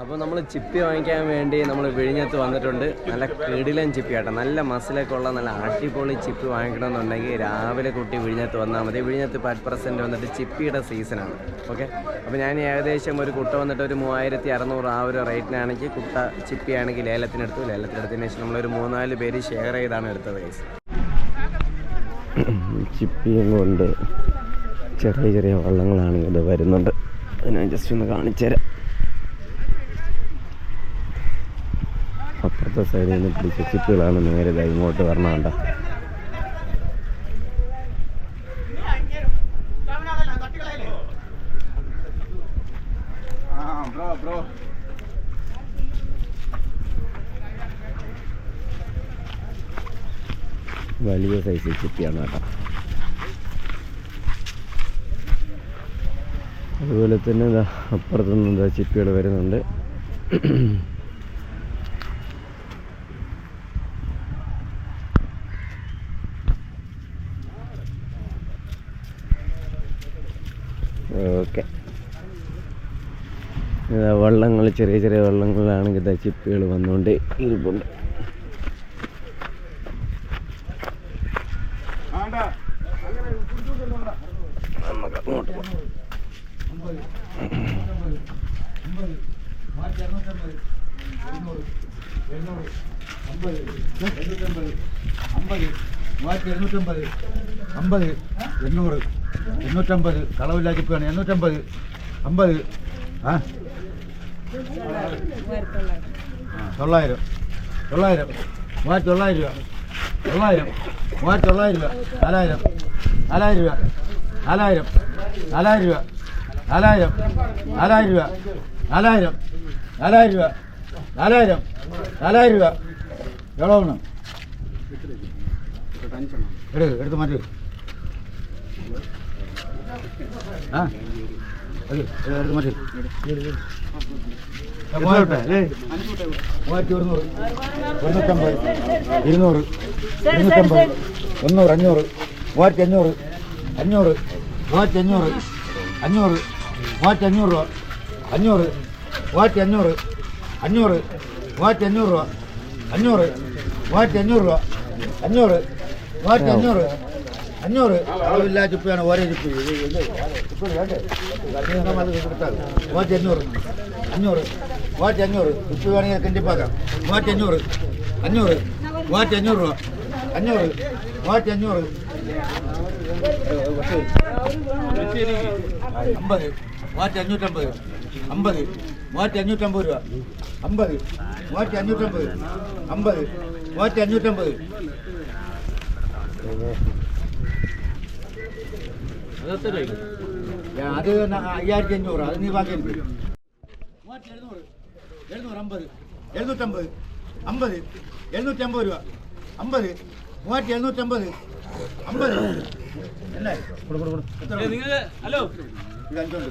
അപ്പോൾ നമ്മൾ ചിപ്പി വാങ്ങിക്കാൻ വേണ്ടി നമ്മൾ വിഴിഞ്ഞത്ത് വന്നിട്ടുണ്ട്. നല്ല കിടിലൻ ചിപ്പി ആട്ടോ. നല്ല മസിലൊക്കെ ഉള്ള നല്ല അടിപൊളി ചിപ്പി വാങ്ങിക്കണമെന്നുണ്ടെങ്കിൽ രാവിലെ കുട്ടി വിഴിഞ്ഞത്ത് വന്നാൽ മതി. വിഴിഞ്ഞത്ത് പത്ത് പെർസെന്റ് വന്നിട്ട് ചിപ്പിയുടെ സീസണാണ് ഓക്കെ അപ്പോൾ ഞാൻ ഏകദേശം ഒരു കുട്ട വന്നിട്ട് ഒരു മൂവായിരത്തി അറുന്നൂറ് ആ ഒരു റേറ്റിനാണെങ്കിൽ കുട്ട ചിപ്പിയാണെങ്കിൽ ലേലത്തിനെടുത്തു. ലേലത്തിനെടുത്തതിന് ശേഷം നമ്മളൊരു മൂന്നാൽ പേര് ഷെയർ ചെയ്താണ് എടുത്തത് കേസ് ചിപ്പിയും കൊണ്ട് ചെറിയ ചെറിയ വള്ളങ്ങളാണ് ഇത് വരുന്നുണ്ട്. ഞാൻ ജസ്റ്റ് ഒന്ന് കാണിച്ചു തരാം അപ്പുറത്തെ സൈഡിൽ നിന്ന് പിടിച്ച ചിപ്പുകളാണ് നേരെ ഇങ്ങോട്ട് വരണമുണ്ട വലിയ സൈസ് ചിപ്പിയാണ് കേട്ടോ. അതുപോലെ തന്നെ അപ്പുറത്തുനിന്ന് എന്താ ചിപ്പികൾ വരുന്നുണ്ട്. ഓക്കെ ഇതാ വള്ളങ്ങൾ ചെറിയ ചെറിയ വള്ളങ്ങളിലാണെങ്കിൽ ഇതാ ചിപ്പികൾ വന്നുകൊണ്ട് ഇരിപ്പുണ്ട് നമുക്ക് അങ്ങോട്ട് പോകാം അമ്പത് മൂവായിരത്തി എഴുന്നൂറ്റമ്പത് അമ്പത് എണ്ണൂറ് എണ്ണൂറ്റമ്പത് കളവില്ലാതെ പോയാണ് എണ്ണൂറ്റമ്പത് അമ്പത് ആ? തൊള്ളായിരം. തൊള്ളായിരം. മൂവായിരത്തി തൊള്ളായിരം രൂപ. തൊള്ളായിരം. മൂവായിരത്തി തൊള്ളായിരം രൂപ. നാലായിരം. നാലായിരം രൂപ. നാലായിരം. നാലായിരം രൂപ. നാലായിരം. നാലായിരം രൂപ. നാലായിരം. നാലായിരം രൂപ. നാലായിരം. നാലായിരം രൂപ. എവിടെ വേണം എടു എടുത്ത് മാറ്റി ആ. മൂവായിരത്തി ഒരുന്നൂറ് തൊണ്ണൂറ്റമ്പത് ഇരുന്നൂറ്. ഇരുന്നൂറ്റമ്പത്. മുന്നൂറ് അഞ്ഞൂറ്. മൂവായിരത്തി അഞ്ഞൂറ്. അഞ്ഞൂറ് മൂവായിരത്തി അഞ്ഞൂറ്. അഞ്ഞൂറ് മൂവായിരത്തി അഞ്ഞൂറ് രൂപ. അഞ്ഞൂറ്. മൂവായിരത്തി അഞ്ഞൂറ്. അഞ്ഞൂറ് മൂവായിരത്തി അഞ്ഞൂറ് രൂപ. അഞ്ഞൂറ്. മൂവായിരത്തി അഞ്ഞൂറ് രൂപ. അഞ്ഞൂറ്. മൂവായിരത്തി അഞ്ഞൂറ് അഞ്ഞൂറ്. അളവില്ലാ ചുപ്പിയാണ് ഒരേ ചുപ്പി ഇത് ഇത് ചുപ്പി വേണ്ടേ? അത് കൊടുത്താൽ മൂവായിരത്തി അഞ്ഞൂറ്. അഞ്ഞൂറ്. മൂവായിരത്തി അഞ്ഞൂറ്. ചുപ്പി വേണമെങ്കിൽ കിണ്ടിപ്പാക്കാം മൂവായിരത്തി അഞ്ഞൂറ്. അഞ്ഞൂറ്. മൂവായിരത്തി അഞ്ഞൂറ് രൂപ. അഞ്ഞൂറ്. മൂവായിരത്തി അഞ്ഞൂറ്. അമ്പത്. മൂവായിരത്തി അഞ്ഞൂറ്റമ്പത്. അമ്പത്. മൂവായിരത്തി അഞ്ഞൂറ്റമ്പത് രൂപ. അമ്പത്. മൂവായിരത്തി അഞ്ഞൂറ്റമ്പത്. അമ്പത്. മൂവായിരത്തി അഞ്ഞൂറ്റമ്പത്. അത് അയ്യായിരത്തി അഞ്ഞൂറ് അത് നീ ബാക്കി മൂവായിരത്തി എഴുന്നൂറ് എഴുന്നൂറ് അമ്പത് എഴുന്നൂറ്റമ്പത് അമ്പത് എഴുന്നൂറ്റമ്പത് രൂപ അമ്പത് മൂവായിരത്തി എഴുന്നൂറ്റമ്പത് അമ്പത്. അല്ലേ കൊടു കൊടു കൊടു. നിങ്ങൾ ഹലോ? ഇത് അഞ്ചുണ്ട്.